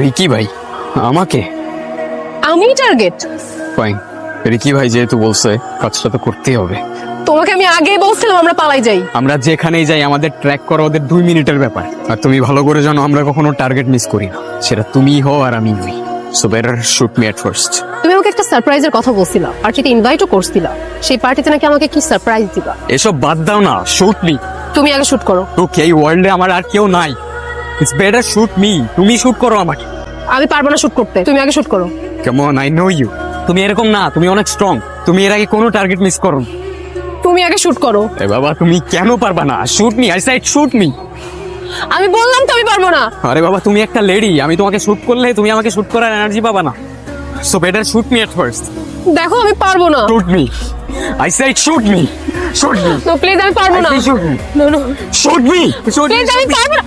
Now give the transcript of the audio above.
Ricky ভাই আমাকে? আমি টার্গেট? ফাইন রিকি ভাই যেহেতু বলছে কাজটা তো করতেই হবে। তোমাকে আমি আগেই বলছিলাম আমরা পালাই যাই। আমরা যেখানেই যাই আমাদের ট্র্যাক করা ওদের দুই মিনিটের ব্যাপার। আর তুমি ভালো করে জানো আমরা কখনো টার্গেট মিস করি না। সেটা তুমি হও আর আমি নই so better shoot me at first তুমি আমাকে একটা সারপ্রাইজের কথা বলছিলা পার্টিতে ইনভাইটও করছিলা। সেই পার্টিতে নাকি আমাকে কি সারপ্রাইজ দিবা? এসব বাদ দাও না শুট মি তুমি আগে শুট করো। ওকে এই ওয়ার্ল্ডে আমার আর কেউ নাই। ইটস বেটার শুট মি তুমি শুট করো আমাকে। আমি পারব না শুট করতে। তুমি আগে শুট করো। কেমন আই নো ইউ তুমি এরকম না তুমি অনেক স্ট্রং তুমি এর আগে কোনো টার্গেট মিস করো তুমি আগে শুট করো। এ বাবা তুমি কেন পারবা না? Shoot me I said shoot me আমি বললাম তো আমি পারব না। আরে বাবা তুমি একটা লেডি আমি তোমাকে শুট করলে তুমি আমাকে শুট করার এনার্জি পাবা না। So better shoot me at first দেখো আমি পারব না। Shoot me I said shoot me shoot me তো প্লিজ আমি পারব না। Shoot me no no shoot me shoot please আমি পারব না।